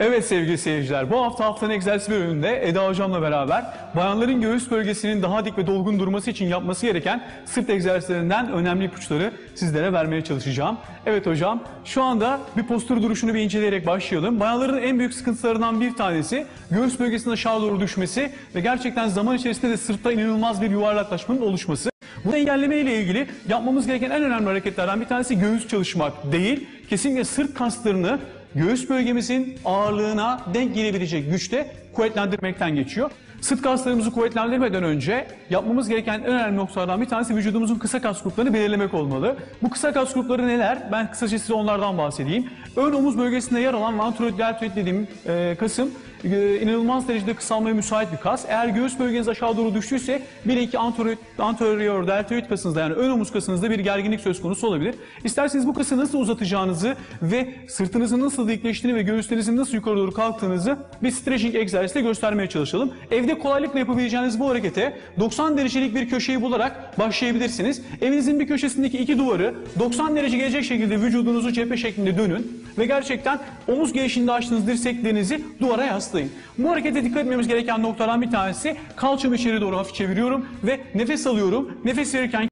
Evet sevgili seyirciler, bu hafta haftanın egzersiz bölümünde Eda Hocam'la beraber bayanların göğüs bölgesinin daha dik ve dolgun durması için yapması gereken sırt egzersizlerinden önemli ipuçları sizlere vermeye çalışacağım. Evet hocam, şu anda bir postür duruşunu bir inceleyerek başlayalım. Bayanların en büyük sıkıntılarından bir tanesi göğüs bölgesinin aşağı doğru düşmesi ve gerçekten zaman içerisinde de sırtta inanılmaz bir yuvarlaklaşmanın oluşması. Bunu engelleme ile ilgili yapmamız gereken en önemli hareketlerden bir tanesi göğüs çalışmak değil, kesinlikle sırt kaslarını göğüs bölgemizin ağırlığına denk gelebilecek güçte kuvvetlendirmekten geçiyor. Sırt kaslarımızı kuvvetlendirmeden önce yapmamız gereken en önemli noktalardan bir tanesi vücudumuzun kısa kas gruplarını belirlemek olmalı. Bu kısa kas grupları neler? Ben kısaca size onlardan bahsedeyim. Ön omuz bölgesinde yer alan anteroid deltoid dediğim e, kasım e, inanılmaz derecede kısalmaya müsait bir kas. Eğer göğüs bölgeniz aşağı doğru düştüyse bir iki anterior, anterior deltoid kasınızda yani ön omuz kasınızda bir gerginlik söz konusu olabilir. İsterseniz bu kası nasıl uzatacağınızı ve sırtınızın nasıl dikleştiğini ve göğüslerinizin nasıl yukarı doğru kalktığınızı bir stretching egzersizle göstermeye çalışalım. Evde kolaylıkla yapabileceğiniz bu harekete 90 derecelik bir köşeyi bularak başlayabilirsiniz. Evinizin bir köşesindeki iki duvarı 90 derece gelecek şekilde vücudunuzu cephe şeklinde dönün ve gerçekten omuz gelişinde açtığınız dirseklerinizi duvara yaslayın. Bu harekete dikkat etmemiz gereken noktadan bir tanesi kalçamı içeri doğru hafif çeviriyorum ve nefes alıyorum. Nefes verirken